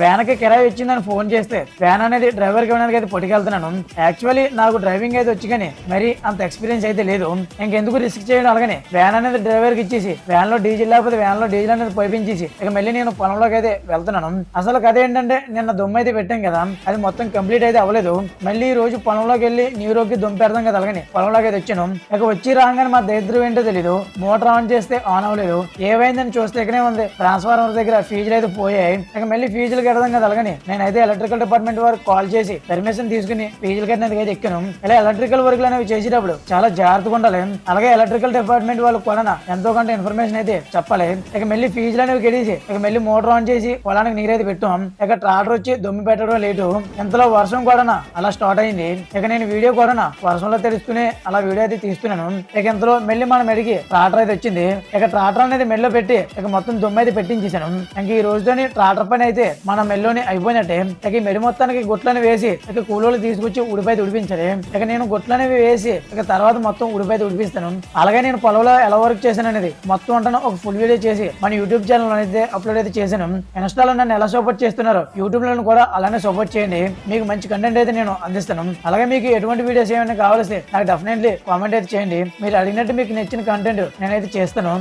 వ్యాన్కి కిరాయి వచ్చిందని ఫోన్ చేస్తే వ్యాన్ అనేది డ్రైవర్కి ఇవ్వడానికి అయితే పట్టుకెళ్తున్నాను. యాక్చువల్లీ నాకు డ్రైవింగ్ అయితే వచ్చి కానీ మరి అంత ఎక్స్పీరియన్స్ అయితే లేదు. ఇంకెందుకు రిస్క్ చేయడం అలాగనే? వ్యాన్ అనేది డ్రైవర్కి ఇచ్చేసి వ్యాన్లో డీజిల్ లేకపోతే వ్యాన్లో డీజిల్ అనేది పైపించేసి ఇక మళ్ళీ నేను పొలంలోకి అయితే వెళ్తున్నాను. అసలు కథ ఏంటంటే నిన్న దుమ్ము అయితే పెట్టాం కదా అది మొత్తం కంప్లీట్ అయితే అవ్వలేదు. మళ్ళీ ఈ రోజు పొలంలోకి వెళ్ళి నీరుకి దుమ్ము పెడతాం కదా అలాగని పొలంలోకి అయితే వచ్చాను. ఇక వచ్చి రాగానే మా దరిద్రం ఏంటో తెలియదు మోటార్ ఆన్ చేస్తే ఆన్ అవ్వలేదు. ఏమైందని చూస్తే ఇక్కడే ఉంది. ట్రాన్స్ఫార్మర్ దగ్గర ఫీజులు అయితే పోయాయి. ఇక మళ్ళీ ఫీజులు కడదాం కదా అలాగని. నేనైతే ఎలక్ట్రికల్ డిపార్ట్మెంట్ వారికి కాల్ చేసి పర్మిషన్ తీసుకుని ఫీజులు కట్టినందుకు అయితే ఎక్కాను ఇలా ఎలక్ట్రికల్ వర్క్లు అనేవి చేసేటప్పుడు చాలా జాగ్రత్తగా ఉండాలి. అలాగే ఎలక్ట్రికల్ డిపార్ట్మెంట్ వాళ్ళకి కూడా ఎంతో కొంత ఇన్ఫర్మేషన్ అయితే చెప్పాలి. ఇక మళ్ళీ ఫీజులు అనేవి కడిసి ఇక మళ్ళీ మోటార్ ఆన్ చేసి పొలానికి నీరైతే పెట్టాం. ఇక ట్రాక్టర్ వచ్చి దొమ్మి పెట్టడం లేటు ఇంతలో వర్షం కూడా అలా స్టార్ట్ అయింది. ఇక నేను వీడియో కూడా వర్షంలో తెలుస్తూనే అలా వీడియో అయితే తీస్తున్నాను. ఇక ఇంతలో మళ్ళీ మన మెడికి ట్రాక్టర్ అయితే వచ్చింది. ఇక ట్రాక్టర్ అనేది మెల్లో పెట్టి ఇక మొత్తం దుమ్ము అయితే పెట్టించేసాను ఇంక ఈ రోజుతోని ట్రాక్టర్ పని అయితే మన మన మెల్లోని అయిపోయినట్టే. ఇక మెడి మొత్తానికి గుట్లని వేసి ఇక కూలోళ్ళు తీసుకొచ్చి ఉడిపై ఉడిపించాలి ఇక నేను గుట్లనేవి వేసి ఇక తర్వాత మొత్తం ఉడిపై ఉడిపిస్తాను. అలాగే నేను పొలంలో ఎలా వర్క్ చేశాను అనేది మొత్తం ఉంటాను ఒక ఫుల్ వీడియో చేసి మన యూట్యూబ్ ఛానల్ అయితే అప్లోడ్ అయితే చేశాను. ఇన్స్టాలో నన్ను ఎలా సపోర్ట్ చేస్తున్నారు యూట్యూబ్లో కూడా అలానే సపోర్ట్ చేయండి. మీకు మంచి కంటెంట్ అయితే నేను అందిస్తాను. అలాగే మీకు ఎటువంటి వీడియోస్ ఏమైనా కావాల్సి నాకు డెఫినెట్లీ కామెంట్ అయితే చేయండి. మీరు అడిగినట్టు మీకు నచ్చిన కంటెంట్ నేనైతే చేస్తాను.